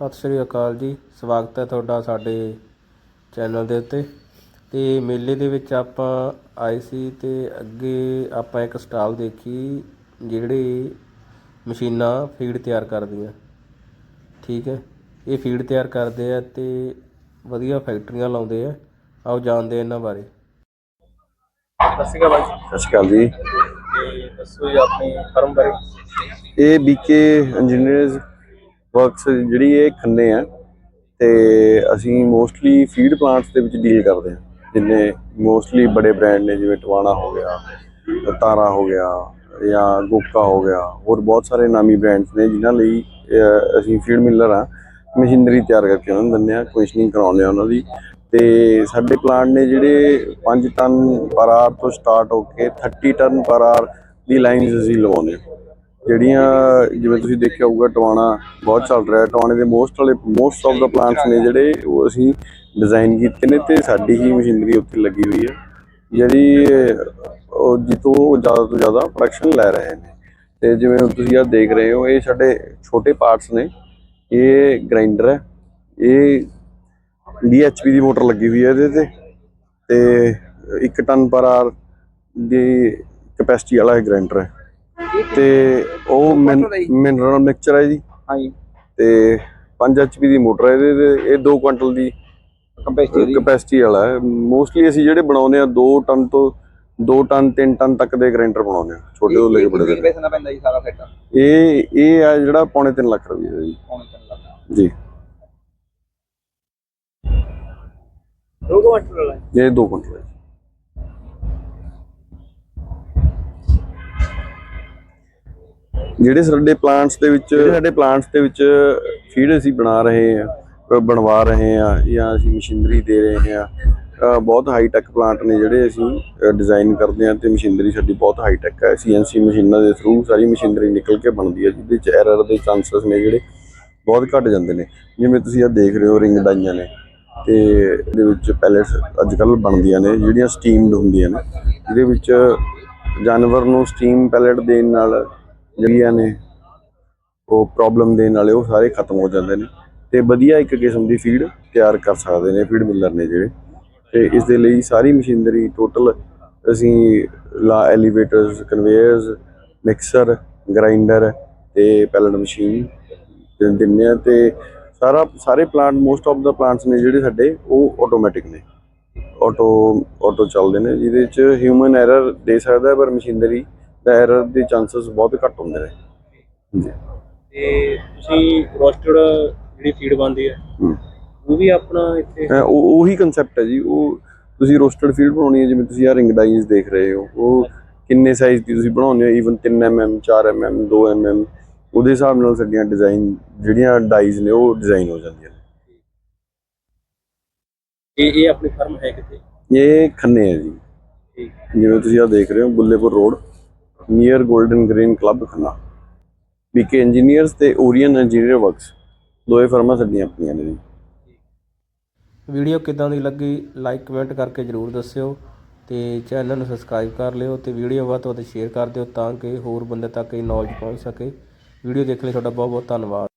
ਸਤਿ ਸ਼੍ਰੀ ਅਕਾਲ ਜੀ। ਸਵਾਗਤ ਹੈ ਤੁਹਾਡਾ ਸਾਡੇ ਚੈਨਲ ਦੇ ਉੱਤੇ। ਤੇ ਮੇਲੇ ਦੇ ਵਿੱਚ ਆਪਾਂ ਆਏ ਸੀ ਤੇ ਅੱਗੇ ਆਪਾਂ ਇੱਕ ਸਟਾਲ ਦੇਖੀ ਜਿਹੜੇ ਮਸ਼ੀਨਾਂ ਫੀਡ ਤਿਆਰ ਕਰਦੀਆਂ। ਠੀਕ ਹੈ? ਇਹ ਫੀਡ ਤਿਆਰ ਕਰਦੇ ਆ ਤੇ ਵਧੀਆ ਫੈਕਟਰੀਆਂ ਲਾਉਂਦੇ ਆ। ਆਓ ਜਾਣਦੇ ਇਹਨਾਂ ਬਾਰੇ। ਸਤਿ ਸ਼੍ਰੀ ਅਕਾਲ ਸਤਿ ਸ਼੍ਰੀ ਅਕਾਲ ਜੀ। ਦੱਸੋ ਜੀ ਆਪਣੀ ਫਰਮ ਬਾਰੇ। ਇਹ ਬੀਕੇ ਇੰਜੀਨੀਅਰਸ ਵਰਕਸ ਜਿਹੜੀ ਇਹ ਖੰਨੇ ਆ, ਤੇ ਅਸੀਂ ਮੋਸਟਲੀ ਫੀਡ ਪਲਾਂਟਸ ਦੇ ਵਿੱਚ ਡੀਲ ਕਰਦੇ ਹਾਂ। ਜਿੰਨੇ ਮੋਸਟਲੀ ਬੜੇ ਬ੍ਰਾਂਡ ਨੇ, ਜਿਵੇਂ ਟਵਾਣਾ ਹੋ ਗਿਆ, ਤਾਰਾ ਹੋ ਗਿਆ, ਜਾਂ ਗੋਕਾ ਹੋ ਗਿਆ, ਹੋਰ ਬਹੁਤ ਸਾਰੇ ਨਾਮੀ ਬ੍ਰਾਂਡਸ ਨੇ, ਜਿਨ੍ਹਾਂ ਲਈ ਅਸੀਂ ਫੀਡ ਮਿਲਰ ਆ ਮਸ਼ੀਨਰੀ ਤਿਆਰ ਕਰਕੇ ਉਹਨਾਂ ਨੂੰ ਦਿੰਦੇ ਆ ਕੁਐਸਚਨਿੰਗ ਕਰਾਉਂਦੇ ਆ ਉਹਨਾਂ ਦੀ। ਤੇ ਸਾਡੇ ਪਲਾਂਟ ਨੇ ਜਿਹੜੇ 5 ਟਨ ਪਰ ਆਰ ਤੋਂ ਸਟਾਰਟ ਹੋ ਕੇ 30 ਟਨ ਪਰ ਆਰ ਦੀ ਲਾਈਨਸ ਅਸੀਂ ਲਵਾਉਂਦੇ ਹਾਂ। ਜਿਹੜੀਆਂ, ਜਿਵੇਂ ਤੁਸੀਂ ਦੇਖਿਆ ਹੋਊਗਾ, ਟਵਾਣਾ ਬਹੁਤ ਚੱਲ ਰਿਹਾ ਟਵਾਣੇ ਦੇ ਮੋਸਟ ਵਾਲੇ ਮੋਸਟ ਆਫ ਦਾ ਪਲਾਂਟਸ ਨੇ ਜਿਹੜੇ, ਉਹ ਅਸੀਂ ਡਿਜ਼ਾਈਨ ਕੀਤੇ ਨੇ ਤੇ ਸਾਡੀ ਹੀ ਮਸ਼ੀਨਰੀ ਉੱਥੇ ਲੱਗੀ ਹੋਈ ਹੈ। ਜਿਹੜੀ, ਉਹ ਜਿੱਤੋਂ ਜ਼ਿਆਦਾ ਤੋਂ ਜ਼ਿਆਦਾ ਪ੍ਰੋਡਕਸ਼ਨ ਲੈ ਰਹੇ ਨੇ। ਤੇ ਜਿਵੇਂ ਤੁਸੀਂ ਆ ਦੇਖ ਰਹੇ ਹੋ, ਇਹ ਸਾਡੇ ਛੋਟੇ ਪਾਰਟਸ ਨੇ। ਇਹ ਗ੍ਰਾਈਂਡਰ ਹੈ। ਇਹ DHP ਦੀ ਮੋਟਰ ਲੱਗੀ ਹੋਈ ਹੈ ਇਹਦੇ ਤੇ। ਤੇ 1 ਟਨ ਪਰ ਆਰ ਦੀ ਕੈਪੈਸਿਟੀ ਵਾਲਾ ਇਹ ਗ੍ਰਾਈਂਡਰ ਹੈ। ਤੇ ਉਹ ਮਿਨਰਲ ਮਿਕਸਚਰ ਹੈ ਜੀ ਹਾਂਜੀ। ਤੇ 5 HP ਦੀ ਮੋਟਰ ਹੈ ਇਹਦੇ ਇਹ 2 ਕੁਇੰਟਲ ਦੀ ਕੰਪੈਸਟੀ ਵਾਲਾ। ਹੈ। ਮੋਸਟਲੀ ਅਸੀਂ ਜਿਹੜੇ ਬਣਾਉਂਦੇ ਆ 2 ਟਨ ਤੋਂ 2 ਟਨ 3 ਟਨ ਤੱਕ ਦੇ ਗ੍ਰਾਈਂਡਰ ਬਣਾਉਂਦੇ ਆ। ਛੋਟੇ ਤੋਂ ਲੈ ਕੇ ਬੜੇ ਕਿੰਨੇ ਤੱਕ। ਪੈਸੇ ਦਾ ਪੈਂਦਾ ਜੀ ਸਾਰਾ ਸੈੱਟ ਇਹ ਇਹ ਆ ਜਿਹੜਾ ਪੌਣੇ 3 ਲੱਖ ਰੁਪਏ ਦਾ ਜੀ। ਪੌਣੇ ਤਿੰਨ ਲੱਖ। ਜੀ। ਦੋ ਕੁਆਂਟਲ ਵਾਲਾ। ਇਹ 2 ਕੁਇੰਟਲ ਹੈ ਜਿਹੜੇ ਸਾਡੇ ਪਲਾਂਟਸ ਦੇ ਵਿੱਚ ਸਾਡੇ ਪਲਾਂਟਸ ਦੇ ਵਿੱਚ ਫੀਡ ਅਸੀਂ ਬਣਾ ਰਹੇ ਆ ਬਣਵਾ ਰਹੇ ਆ ਜਾਂ ਅਸੀਂ ਮਸ਼ੀਨਰੀ ਦੇ ਰਹੇ ਆ ਬਹੁਤ ਹਾਈ ਟੈਕ ਪਲਾਂਟ ਨੇ ਜਿਹੜੇ ਅਸੀਂ ਡਿਜ਼ਾਈਨ ਕਰਦੇ ਆ ਤੇ ਮਸ਼ੀਨਰੀ ਸਾਡੀ ਬਹੁਤ ਹਾਈ ਟੈਕ ਹੈ। ਸੀਐਨਸੀ ਮਸ਼ੀਨਾਂ ਦੇ ਥਰੂ ਸਾਰੀ ਮਸ਼ੀਨਰੀ ਨਿਕਲ ਕੇ ਬਣਦੀ ਹੈ, ਜਿਹਦੇ ਚ ਐਰਰ ਦੇ ਚਾਂਸਸ ਨੇ ਜਿਹੜੇ ਬਹੁਤ ਘਟ ਜਾਂਦੇ ਨੇ। ਜਿਵੇਂ ਤੁਸੀਂ ਆ ਦੇਖ ਰਹੇ ਹੋ ਰਿੰਗ ਡਾਈਆਂ ਨੇ ਤੇ ਇਹਦੇ ਵਿੱਚ ਪੈਲੇਟਸ ਅੱਜ ਕੱਲ ਬਣਦੀਆਂ ਨੇ, ਜਿਹੜੀਆਂ ਸਟੀਮਡ ਹੁੰਦੀਆਂ ਨੇ। ਜਿਹਦੇ ਵਿੱਚ ਜਾਨਵਰ ਨੂੰ ਸਟੀਮ ਪੈਲੇਟ ਦੇਣ ਨਾਲ ਜਿਹੜੀਆਂ ਨੇ, ਉਹ ਪ੍ਰੋਬਲਮ ਦੇਣ ਵਾਲੇ ਉਹ ਸਾਰੇ ਖਤਮ ਹੋ ਜਾਂਦੇ ਨੇ ਤੇ ਵਧੀਆ ਇੱਕ ਕਿਸਮ ਦੀ ਫੀਡ ਤਿਆਰ ਕਰ ਸਕਦੇ ਨੇ ਫੀਡ ਮਿਲਰ ਨੇ ਜਿਹੜੇ। ਤੇ ਇਸ ਦੇ ਲਈ ਸਾਰੀ ਮਸ਼ੀਨਰੀ ਟੋਟਲ ਅਸੀਂ ਲਾ ਐਲੀਵੇਟਰਸ ਕਨਵੇਅਰਸ ਮਿਕਸਰ ਗ੍ਰਾਈਂਡਰ ਤੇ ਪੈਲਟ ਮਸ਼ੀਨ ਦਿੰਦੇ ਆ ਤੇ ਸਾਰਾ, ਸਾਰੇ plant most of the plants ਨੇ ਜਿਹੜੇ ਸਾਡੇ ਉਹ ਆਟੋਮੈਟਿਕ ਨੇ। ਆਟੋ ਆਟੋ ਚੱਲਦੇ ਨੇ, ਜਿਹਦੇ ਚ ਹਿਊਮਨ ਐਰਰ ਦੇ ਸਕਦਾ ਪਰ ਮਸ਼ੀਨਰੀ ਐਰਰ ਦੇ ਚਾਂਸਸ ਬਹੁਤ ਘੱਟ ਹੁੰਦੇ ਨੇ। ਜੀ ਤੇ ਤੁਸੀਂ ਰੋਸਟਡ ਜਿਹੜੀ ਫੀਡ ਬਣਦੀ ਹੈ। ਉਹ ਵੀ ਆਪਣਾ ਇੱਥੇ ਅਹ ਉਹ ਉਹੀ ਕਨਸੈਪਟ ਹੈ ਜੀ ਉਹ ਤੁਸੀਂ ਰੋਸਟਡ ਫੀਲਡ ਬਣਾਉਣੀ ਹੈ ਜਿਵੇਂ ਤੁਸੀਂ ਆ ਰਿੰਗ ਡਾਈਜ਼ ਦੇਖ ਰਹੇ ਹੋ ਉਹ ਕਿੰਨੇ ਸਾਈਜ਼ ਦੀ ਤੁਸੀਂ ਬਣਾਉਂਦੇ ਹੋ ਈਵਨ 3 mm 4 mm 2 mm ਉਹਦੇ ਹਿਸਾਬ ਨਾਲ ਸਾਡੀਆਂ ਡਿਜ਼ਾਈਨ ਜਿਹੜੀਆਂ ਡਾਈਜ਼ ਨੇ ਉਹ ਡਿਜ਼ਾਈਨ ਹੋ ਜਾਂਦੀਆਂ ਇਹ ਇਹ ਆਪਣੀ ਫਰਮ ਹੈ ਕਿਤੇ ਨੇ ਇਹ ਖੰਨੇ ਹੈ ਜੀ। ਠੀਕ। ਜਿਵੇਂ ਤੁਸੀਂ ਆ ਦੇਖ ਰਹੇ ਹੋ Bullepur road near golden green club Khanna BK engineers ਤੇ ਓਰੀਅਨ ਇੰਜੀਨੀਅਰ ਵਰਕਸ ਦੋਏ ਫਰਮਾਂ ਸਾਡੀਆਂ ਆਪਣੀਆਂ ਨੇ ਜੀ। ਵੀਡੀਓ ਕਿਦਾਂ ਦੀ ਲੱਗੀ ਲਾਈਕ ਕਮੈਂਟ ਕਰਕੇ ਜਰੂਰ ਦੱਸਿਓ ਤੇ ਚੈਨਲ ਨੂੰ ਸਬਸਕ੍ਰਾਈਬ ਕਰ ਲਿਓ ਤੇ ਵੀਡੀਓ ਵੱਧ ਤੋਂ ਵੱਧ ਸ਼ੇਅਰ ਕਰ ਦਿਓ ਤਾਂ ਕਿ ਹੋਰ ਬੰਦੇ ਤੱਕ ਇਹ ਨੌਲੇਜ ਪਹੁੰਚ ਸਕੇ। ਵੀਡੀਓ ਦੇਖਣ ਲਈ, ਤੁਹਾਡਾ ਬਹੁਤ ਬਹੁਤ ਧੰਨਵਾਦ।